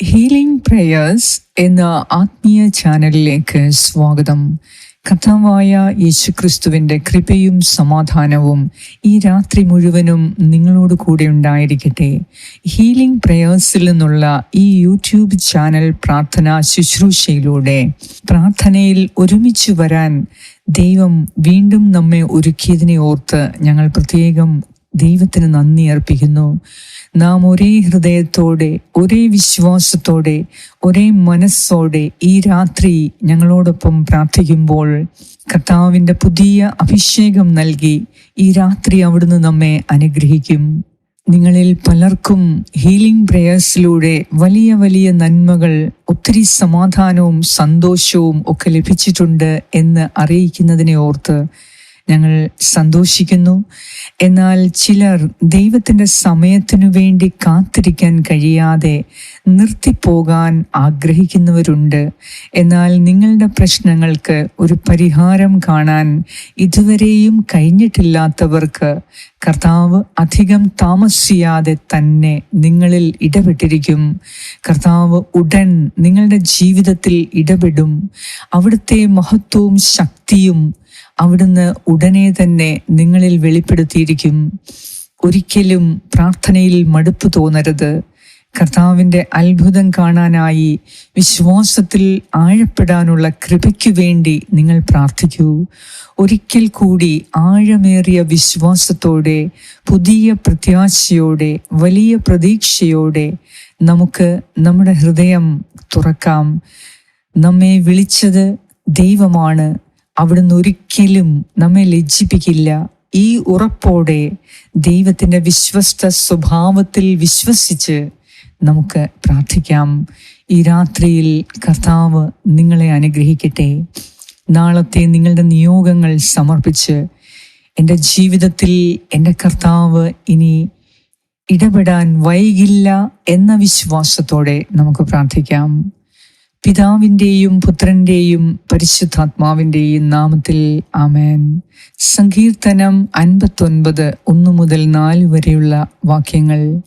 Healing prayers എന്ന ആത്മീയ ചാനലിലേക്ക് സ്വാഗതം. കഥാവായ യേശുക്രിസ്തുവിന്റെ കൃപയും സമാധാനവും ഈ രാത്രി മുഴുവനും നിങ്ങളോട് കൂടെ ഉണ്ടായിരിക്കട്ടെ. ഹീലിംഗ് പ്രേയേഴ്സിൽ നിന്നുള്ള ഈ യൂട്യൂബ് ചാനൽ പ്രാർത്ഥന ശുശ്രൂഷയിലൂടെ പ്രാർത്ഥനയിൽ ഒരുമിച്ച് വരാൻ ദൈവം വീണ്ടും നമ്മെ ഒരുക്കിയതിനെ ഓർത്ത് ഞങ്ങൾ പ്രത്യേകം ദൈവത്തിന് നന്ദി അർപ്പിക്കുന്നു. നാം ഒരേ ഹൃദയത്തോടെ ഒരേ വിശ്വാസത്തോടെ ഒരേ മനസ്സോടെ ഈ രാത്രി ഞങ്ങളോടൊപ്പം പ്രാർത്ഥിക്കുമ്പോൾ കർത്താവിന്റെ പുതിയ അഭിഷേകം നൽകി ഈ രാത്രി അവിടുന്ന് നമ്മെ അനുഗ്രഹിക്കും. നിങ്ങളിൽ പലർക്കും ഹീലിംഗ് പ്രേയേഴ്സിലൂടെ വലിയ വലിയ നന്മകൾ ഒത്തിരി സമാധാനവും സന്തോഷവും ഒക്കെ ലഭിച്ചിട്ടുണ്ട് എന്ന് അറിയിക്കുന്നതിനെ ഓർത്ത് ഞങ്ങൾ സന്തോഷിക്കുന്നു. എന്നാൽ ചിലർ ദൈവത്തിന്റെ സമയത്തിനു വേണ്ടി കാത്തിരിക്കാൻ കഴിയാതെ നിർത്തിപ്പോകാൻ ആഗ്രഹിക്കുന്നവരുണ്ട്. എന്നാൽ നിങ്ങളുടെ പ്രശ്നങ്ങൾക്ക് ഒരു പരിഹാരം കാണാൻ ഇതുവരെയും കഴിഞ്ഞിട്ടില്ലാത്തവർക്ക് കർത്താവ് അധികം താമസിയാതെ തന്നെ നിങ്ങളിൽ ഇടപെട്ടിരിക്കും. കർത്താവ് ഉടൻ നിങ്ങളുടെ ജീവിതത്തിൽ ഇടപെടും. അവിടുത്തെ മഹത്വവും ശക്തിയും അവിടുന്ന് ഉടനെ തന്നെ നിങ്ങളിൽ വെളിപ്പെടുത്തിയിരിക്കും. ഒരിക്കലും പ്രാർത്ഥനയിൽ മടുപ്പ് തോന്നരുത്. കർത്താവിന്റെ അത്ഭുതം കാണാനായി വിശ്വാസത്തിൽ ആഴപ്പെടാനുള്ള കൃപയ്ക്കു വേണ്ടി നിങ്ങൾ പ്രാർത്ഥിക്കൂ. ഒരിക്കൽ കൂടി ആഴമേറിയ വിശ്വാസത്തോടെ പുതിയ പ്രത്യാശയോടെ വലിയ പ്രതീക്ഷയോടെ നമുക്ക് നമ്മുടെ ഹൃദയം തുറക്കാം. നമ്മെ വിളിച്ചത് ദൈവമാണ്. അവിടുന്ന് ഒരിക്കലും നമ്മെ ലജ്ജിപ്പിക്കില്ല. ഈ ഉറപ്പോടെ ദൈവത്തിന്റെ വിശ്വസ്ത സ്വഭാവത്തിൽ വിശ്വസിച്ച് നമുക്ക് പ്രാർത്ഥിക്കാം. ഈ രാത്രിയിൽ കർത്താവ് നിങ്ങളെ അനുഗ്രഹിക്കട്ടെ. നാളത്തെ നിങ്ങളുടെ നിയോഗങ്ങൾ സമർപ്പിച്ച് എന്റെ ജീവിതത്തിൽ എന്റെ കർത്താവ് ഇനി ഇടപെടാൻ വൈകില്ല എന്ന വിശ്വാസത്തോടെ നമുക്ക് പ്രാർത്ഥിക്കാം. പിതാവിന്റെയും പുത്രന്റെയും പരിശുദ്ധാത്മാവിന്റെയും നാമത്തിൽ ആമേൻ. സങ്കീർത്തനം അൻപത്തൊൻപത് ഒന്ന് മുതൽ നാല് വരെയുള്ള വാക്യങ്ങൾ.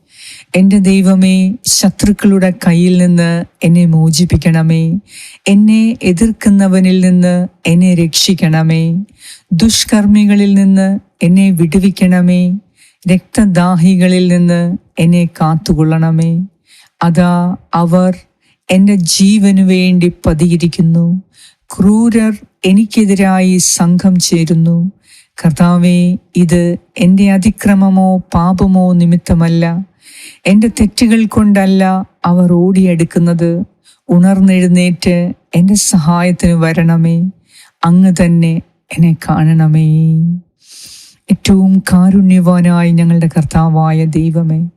എന്റെ ദൈവമേ ശത്രുക്കളുടെ കയ്യിൽ നിന്ന് എന്നെ മോചിപ്പിക്കണമേ. എന്നെ എതിർക്കുന്നവനിൽ നിന്ന് എന്നെ രക്ഷിക്കണമേ. ദുഷ്കർമ്മികളിൽ നിന്ന് എന്നെ വിടുവിക്കണമേ. രക്തദാഹികളിൽ നിന്ന് എന്നെ കാത്തുകൊള്ളണമേ. അതാ അവർ എന്റെ ജീവനു വേണ്ടി പതിയിരിക്കുന്നു. ക്രൂരർ എനിക്കെതിരായി സംഘം ചേരുന്നു. കർത്താവെ ഇത് എന്റെ അതിക്രമമോ പാപമോ നിമിത്തമല്ല. എന്റെ തെറ്റുകൾ കൊണ്ടല്ല അവർ ഓടിയെടുക്കുന്നത്. ഉണർന്നെഴുന്നേറ്റ് എന്റെ സഹായത്തിന് വരണമേ. അങ്ങ് തന്നെ എന്നെ കാണണമേ. ഏറ്റവും കാരുണ്യവാനായി ഞങ്ങളുടെ കർത്താവായ ദൈവമേ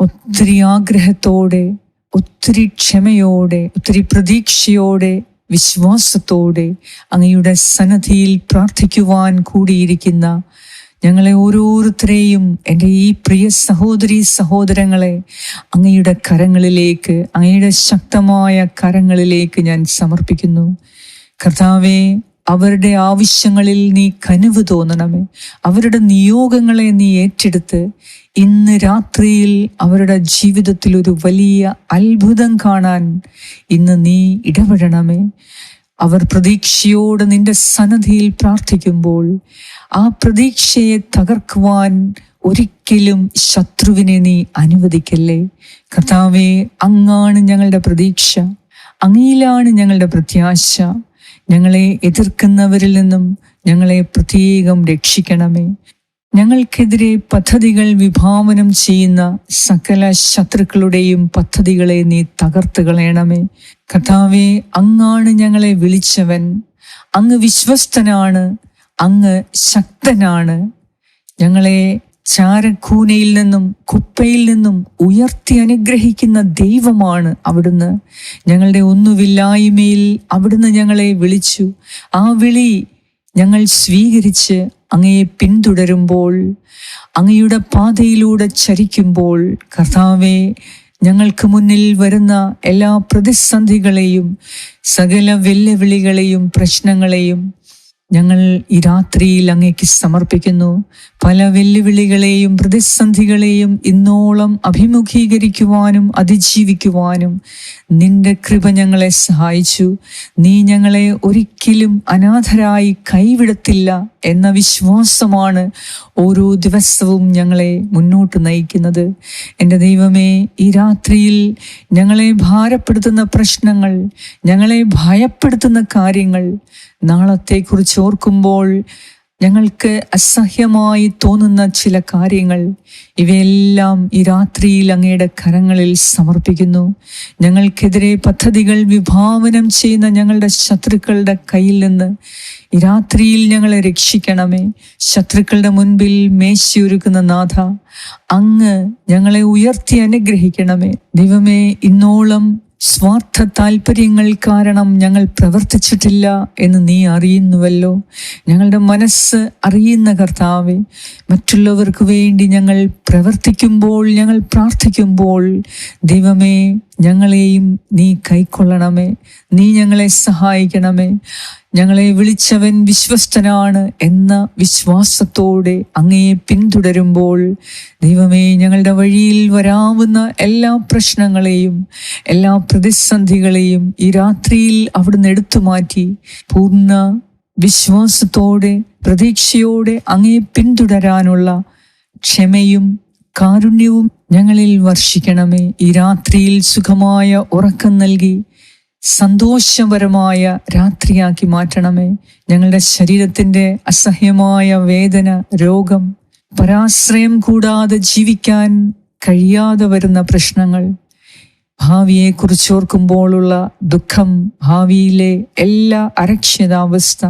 ഒത്തിരി ആഗ്രഹത്തോടെ ഒത്തിരി ക്ഷമയോടെ ഒത്തിരി പ്രതീക്ഷയോടെ വിശ്വാസത്തോടെ അങ്ങയുടെ സന്നദ്ധിയിൽ പ്രാർത്ഥിക്കുവാൻ കൂടിയിരിക്കുന്ന ഞങ്ങളെ ഓരോരുത്തരെയും എന്റെ ഈ പ്രിയ സഹോദരി സഹോദരങ്ങളെ അങ്ങയുടെ കരങ്ങളിലേക്ക് അങ്ങയുടെ ശക്തമായ കരങ്ങളിലേക്ക് ഞാൻ സമർപ്പിക്കുന്നു. കർത്താവെ അവരുടെ ആവശ്യങ്ങളിൽ നീ കനിവ് തോന്നണമേ. അവരുടെ നിയോഗങ്ങളെ നീ ഏറ്റെടുത്ത് ഇന്ന് രാത്രിയിൽ അവരുടെ ജീവിതത്തിൽ ഒരു വലിയ അത്ഭുതം കാണാൻ ഇന്ന് നീ ഇടപെടണമേ. അവർ പ്രതീക്ഷയോട് നിന്റെ സന്നദ്ധിയിൽ പ്രാർത്ഥിക്കുമ്പോൾ ആ പ്രതീക്ഷയെ തകർക്കുവാൻ ഒരിക്കലും ശത്രുവിനെ നീ അനുവദിക്കല്ലേ. കർത്താവെ അങ്ങാണ് ഞങ്ങളുടെ പ്രതീക്ഷ. അങ്ങയിലാണ് ഞങ്ങളുടെ പ്രത്യാശ. ഞങ്ങളെ എതിർക്കുന്നവരിൽ നിന്നും ഞങ്ങളെ പ്രത്യേകം രക്ഷിക്കണമേ. ഞങ്ങൾക്കെതിരെ പദ്ധതികൾ വിഭാവനം ചെയ്യുന്ന സകല ശത്രുക്കളുടെയും പദ്ധതികളെ നീ തകർത്ത് കളയണമേ. കഥാവെ അങ്ങാണ് ഞങ്ങളെ വിളിച്ചവൻ. അങ്ങ് വിശ്വസ്തനാണ് അങ്ങ് ശക്തനാണ്. ഞങ്ങളെ ചാരക്കൂനയിൽ നിന്നും കുപ്പയിൽ നിന്നും ഉയർത്തി അനുഗ്രഹിക്കുന്ന ദൈവമാണ് അവിടുന്ന്. ഞങ്ങളുടെ ഒന്നുമില്ലായ്മയിൽ അവിടുന്ന് ഞങ്ങളെ വിളിച്ചു. ആ വിളി ഞങ്ങൾ സ്വീകരിച്ച് അങ്ങയെ പിന്തുടരുമ്പോൾ അങ്ങയുടെ പാതയിലൂടെ ചരിക്കുമ്പോൾ കർത്താവെ ഞങ്ങൾക്ക് മുന്നിൽ വരുന്ന എല്ലാ പ്രതിസന്ധികളെയും സകല വെല്ലുവിളികളെയും പ്രശ്നങ്ങളെയും ഞങ്ങൾ ഈ രാത്രിയിൽ അങ്ങേക്ക് സമർപ്പിക്കുന്നു. പല വെല്ലുവിളികളെയും പ്രതിസന്ധികളെയും ഇന്നോളം അഭിമുഖീകരിക്കുവാനും അതിജീവിക്കുവാനും നിന്റെ കൃപ ഞങ്ങളെ സഹായിച്ചു. നീ ഞങ്ങളെ ഒരിക്കലും അനാഥരായി കൈവിടത്തില്ല എന്ന വിശ്വാസമാണ് ഓരോ ദിവസവും ഞങ്ങളെ മുന്നോട്ട് നയിക്കുന്നത്. എന്റെ ദൈവമേ ഈ രാത്രിയിൽ ഞങ്ങളെ ഭാരപ്പെടുത്തുന്ന പ്രശ്നങ്ങൾ ഞങ്ങളെ ഭയപ്പെടുത്തുന്ന കാര്യങ്ങൾ നാളത്തെക്കുറിച്ച് ഓർക്കുമ്പോൾ ഞങ്ങൾക്ക് അസഹ്യമായി തോന്നുന്ന ചില കാര്യങ്ങൾ ഇവയെല്ലാം ഈ രാത്രിയിൽ അങ്ങയുടെ കരങ്ങളിൽ സമർപ്പിക്കുന്നു. ഞങ്ങൾക്കെതിരെ പദ്ധതികൾ വിഭാവനം ചെയ്യുന്ന ഞങ്ങളുടെ ശത്രുക്കളുടെ കയ്യിൽ നിന്ന് ഈ രാത്രിയിൽ ഞങ്ങളെ രക്ഷിക്കണമേ. ശത്രുക്കളുടെ മുൻപിൽ മേശയൊരുക്കുന്ന നാഥ അങ്ങ് ഞങ്ങളെ ഉയർത്തി അനുഗ്രഹിക്കണമേ. ദൈവമേ ഇന്നോളം സ്വാർത്ഥ താല്പര്യങ്ങൾ കാരണം ഞങ്ങൾ പ്രവർത്തിച്ചിട്ടില്ല എന്ന് നീ അറിയുന്നുവല്ലോ. ഞങ്ങളുടെ മനസ്സ് അറിയുന്ന കർത്താവെ മറ്റുള്ളവർക്ക് വേണ്ടി ഞങ്ങൾ പ്രവർത്തിക്കുമ്പോൾ ഞങ്ങൾ പ്രാർത്ഥിക്കുമ്പോൾ ദൈവമേ ഞങ്ങളെയും നീ കൈക്കൊള്ളണമേ നീ ഞങ്ങളെ സഹായിക്കണമേ. ഞങ്ങളെ വിളിച്ചവൻ വിശ്വസ്തനാണ് എന്ന വിശ്വാസത്തോടെ അങ്ങയെ പിന്തുടരുമ്പോൾ ദൈവമേ ഞങ്ങളുടെ വഴിയിൽ വരാവുന്ന എല്ലാ പ്രശ്നങ്ങളെയും എല്ലാ പ്രതിസന്ധികളെയും ഈ രാത്രിയിൽ അവിടുന്ന് എടുത്തു മാറ്റി പൂർണ വിശ്വാസത്തോടെ പ്രതീക്ഷയോടെ അങ്ങയെ പിന്തുടരാനുള്ള ക്ഷമയും കാരുണ്യവും ഞങ്ങളിൽ വർഷിക്കണമേ. ഈ രാത്രിയിൽ സുഖമായ ഉറക്കം നൽകി സന്തോഷപരമായ രാത്രിയാക്കി മാറ്റണമേ. ഞങ്ങളുടെ ശരീരത്തിന്റെ അസഹ്യമായ വേദന രോഗം പരാശ്രയം കൂടാതെ ജീവിക്കാൻ കഴിയാതെ വരുന്ന പ്രശ്നങ്ങൾ ഭാവിയെ കുറിച്ചോർക്കുമ്പോഴുള്ള ദുഃഖം ഭാവിയിലെ എല്ലാ അരക്ഷിതാവസ്ഥ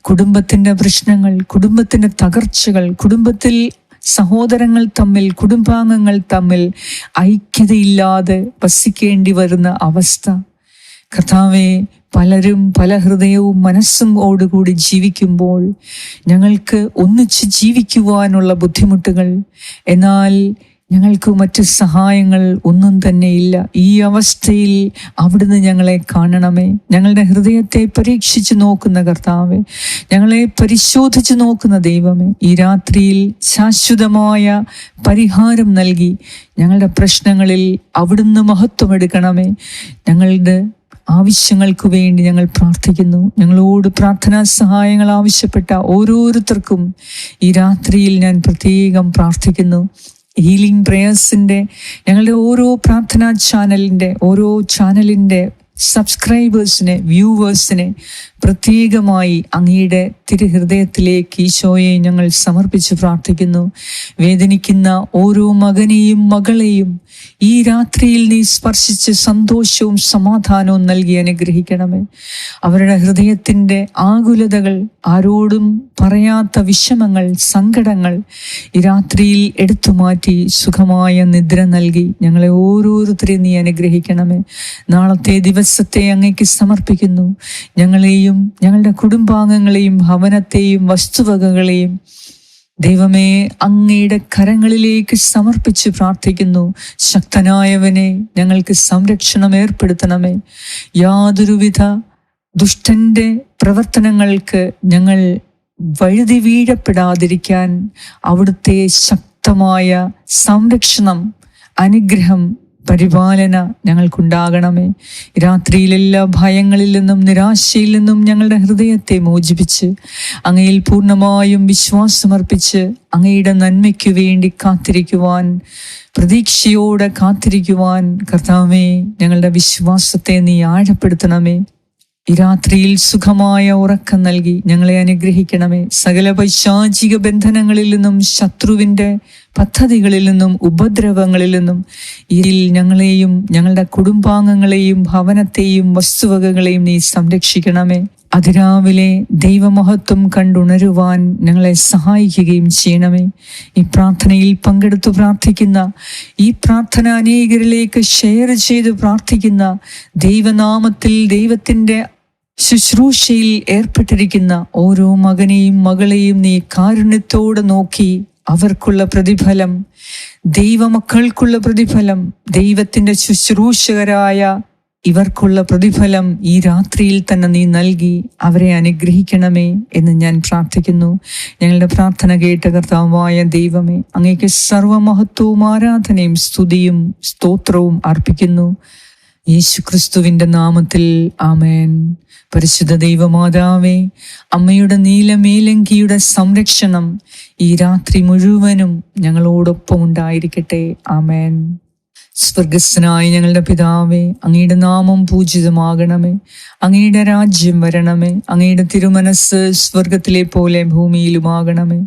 കുടുംബത്തിന്റെ പ്രശ്നങ്ങൾ കുടുംബത്തിന്റെ തകർച്ചകൾ കുടുംബത്തിൽ സഹോദരങ്ങൾ തമ്മിൽ കുടുംബാംഗങ്ങൾ തമ്മിൽ ഐക്യതയില്ലാതെ വസിക്കേണ്ടി വരുന്ന അവസ്ഥ. കർത്താവെ പലരും പല ഹൃദയവും മനസ്സും ഓടുകൂടി ജീവിക്കുമ്പോൾ ഞങ്ങൾക്ക് ഒന്നിച്ച് ജീവിക്കുവാനുള്ള ബുദ്ധിമുട്ടുകൾ. എന്നാൽ ഞങ്ങൾക്ക് മറ്റ് സഹായങ്ങൾ ഒന്നും തന്നെ ഇല്ല. ഈ അവസ്ഥയിൽ അവിടുന്ന് ഞങ്ങളെ കാണണമേ. ഞങ്ങളുടെ ഹൃദയത്തെ പരീക്ഷിച്ചു നോക്കുന്ന കർത്താവെ ഞങ്ങളെ പരിശോധിച്ച് നോക്കുന്ന ദൈവമേ ഈ രാത്രിയിൽ ശാശ്വതമായ പരിഹാരം നൽകി ഞങ്ങളുടെ പ്രശ്നങ്ങളിൽ അവിടുന്ന് മഹത്വമെടുക്കണമേ ഞങ്ങളുടെ ആവശ്യങ്ങൾക്ക് വേണ്ടി ഞങ്ങൾ പ്രാർത്ഥിക്കുന്നു. ഞങ്ങളോട് പ്രാർത്ഥനാ സഹായങ്ങൾ ആവശ്യപ്പെട്ട ഓരോരുത്തർക്കും ഈ രാത്രിയിൽ ഞാൻ പ്രത്യേകം പ്രാർത്ഥിക്കുന്നു. ഹീലിംഗ് പ്രേയേഴ്സിന്റെ ഞങ്ങളുടെ ഓരോ പ്രാർത്ഥനാ ചാനലിന്റെ ഓരോ ചാനലിന്റെ സബ്സ്ക്രൈബേഴ്സിനെ വ്യൂവേഴ്സിനെ പ്രത്യേകമായി അങ്ങയുടെ തിരുഹൃദയത്തിലേക്ക് ഈശോയെ ഞങ്ങൾ സമർപ്പിച്ച് പ്രാർത്ഥിക്കുന്നു. വേദനിക്കുന്ന ഓരോ മകനെയും മകളെയും ഈ രാത്രിയിൽ നീ സ്പർശിച്ച് സന്തോഷവും സമാധാനവും നൽകി അനുഗ്രഹിക്കണമേ. അവരുടെ ഹൃദയത്തിന്റെ ആകുലതകൾ ആരോടും പറയാത്ത വിഷമങ്ങൾ സങ്കടങ്ങൾ ഈ രാത്രിയിൽ എടുത്തു മാറ്റി സുഖമായ നിദ്ര നൽകി ഞങ്ങളെ ഓരോരുത്തരെയും നീ അനുഗ്രഹിക്കണമേ. നാളത്തെ ദിവസത്തെ അങ്ങേക്ക് സമർപ്പിക്കുന്നു. ഞങ്ങളെയും ഞങ്ങളുടെ കുടുംബാംഗങ്ങളെയും ഭവനത്തെയും വസ്തുവകകളെയും ദൈവമേ അങ്ങയുടെ കരങ്ങളിലേക്ക് സമർപ്പിച്ച് പ്രാർത്ഥിക്കുന്നു. ശക്തനായവനെ ഞങ്ങൾക്ക് സംരക്ഷണം ഏർപ്പെടുത്തണമേ. യാതൊരുവിധ ദുഷ്ടന്റെ പ്രവർത്തനങ്ങൾക്ക് ഞങ്ങൾ വഴുതി വീഴപ്പെടാതിരിക്കാൻ അവിടുത്തെ ശക്തമായ സംരക്ഷണം അനുഗ്രഹം പരിപാലന ഞങ്ങൾക്കുണ്ടാകണമേ. രാത്രിയിലെല്ലാ ഭയങ്ങളിൽ നിന്നും നിരാശയിൽ നിന്നും ഞങ്ങളുടെ ഹൃദയത്തെ മോചിപ്പിച്ച് അങ്ങയിൽ പൂർണമായും വിശ്വാസമർപ്പിച്ച് അങ്ങയുടെ നന്മയ്ക്കു വേണ്ടി കാത്തിരിക്കുവാൻ പ്രതീക്ഷയോടെ കാത്തിരിക്കുവാൻ കർത്താവേ ഞങ്ങളുടെ വിശ്വാസത്തെ നീ ആഴപ്പെടുത്തണമേ. ഈ രാത്രിയിൽ സുഖമായ ഉറക്കം നൽകി ഞങ്ങളെ അനുഗ്രഹിക്കണമേ. സകല പൈശാചിക ബന്ധനങ്ങളിൽ നിന്നും ശത്രുവിന്റെ പദ്ധതികളിൽ നിന്നും ഉപദ്രവങ്ങളിൽ നിന്നും ഇതിൽ ഞങ്ങളെയും ഞങ്ങളുടെ കുടുംബാംഗങ്ങളെയും ഭവനത്തെയും വസ്തുവകകളെയും നീ സംരക്ഷിക്കണമേ. അതിരാവിലെ ദൈവമഹത്വം കണ്ടുണരുവാൻ ഞങ്ങളെ സഹായിക്കുകയും ചെയ്യണമേ. ഈ പ്രാർത്ഥനയിൽ പങ്കെടുത്തു പ്രാർത്ഥിക്കുന്ന ഈ പ്രാർത്ഥന അനേകരിലേക്ക് ഷെയർ ചെയ്ത് പ്രാർത്ഥിക്കുന്ന ദൈവനാമത്തിൽ ദൈവത്തിന്റെ ശുശ്രൂഷയിൽ ഏർപ്പെട്ടിരിക്കുന്ന ഓരോ മകനെയും മകളെയും നീ കാരുണ്യത്തോടെ നോക്കി അവർക്കുള്ള പ്രതിഫലം ദൈവമക്കൾക്കുള്ള പ്രതിഫലം ദൈവത്തിന്റെ ശുശ്രൂഷകരായ ഇവർക്കുള്ള പ്രതിഫലം ഈ രാത്രിയിൽ തന്നെ നീ നൽകി അവരെ അനുഗ്രഹിക്കണമേ എന്ന് ഞാൻ പ്രാർത്ഥിക്കുന്നു. ഞങ്ങളുടെ പ്രാർത്ഥന കേട്ട കർത്താവായ ദൈവമേ അങ്ങേക്ക് സർവമഹത്വവും ആരാധനയും സ്തുതിയും സ്തോത്രവും അർപ്പിക്കുന്നു. യേശു ക്രിസ്തുവിന്റെ നാമത്തിൽ ആമേൻ. പരിശുദ്ധ ദൈവമാതാവേ അമ്മയുടെ നീലമേലങ്കിയുടെ സംരക്ഷണം ഈ രാത്രി മുഴുവനും ഞങ്ങളോടൊപ്പം ഉണ്ടായിരിക്കട്ടെ. ആമേൻ. സ്വർഗസ്നായ ഞങ്ങളുടെ പിതാവേ അങ്ങയുടെ നാമം പൂജിതമാകണമേ. അങ്ങയുടെ രാജ്യം വരണമേ. അങ്ങയുടെ തിരുമനസ് സ്വർഗത്തിലെ പോലെ ഭൂമിയിലുമാകണമേ.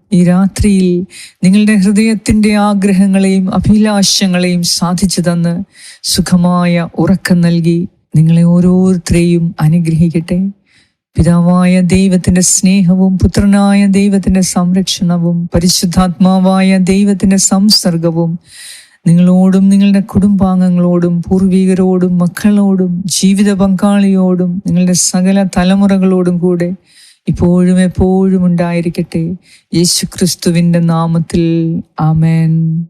ഈ രാത്രിയിൽ നിങ്ങളുടെ ഹൃദയത്തിന്റെ ആഗ്രഹങ്ങളെയും അഭിലാഷങ്ങളെയും സാധിച്ചു തന്ന് സുഖമായ ഉറക്കം നൽകി നിങ്ങളെ ഓരോരുത്തരെയും അനുഗ്രഹിക്കട്ടെ. പിതാവായ ദൈവത്തിന്റെ സ്നേഹവും പുത്രനായ ദൈവത്തിന്റെ സംരക്ഷണവും പരിശുദ്ധാത്മാവായ ദൈവത്തിന്റെ സംസർഗവും നിങ്ങളോടും നിങ്ങളുടെ കുടുംബാംഗങ്ങളോടും പൂർവികരോടും മക്കളോടും ജീവിത പങ്കാളിയോടും നിങ്ങളുടെ സകല തലമുറകളോടും കൂടെ ഇപ്പോഴും എപ്പോഴും ഉണ്ടായിരിക്കട്ടെ. യേശുക്രിസ്തുവിന്റെ നാമത്തിൽ. ആമേൻ.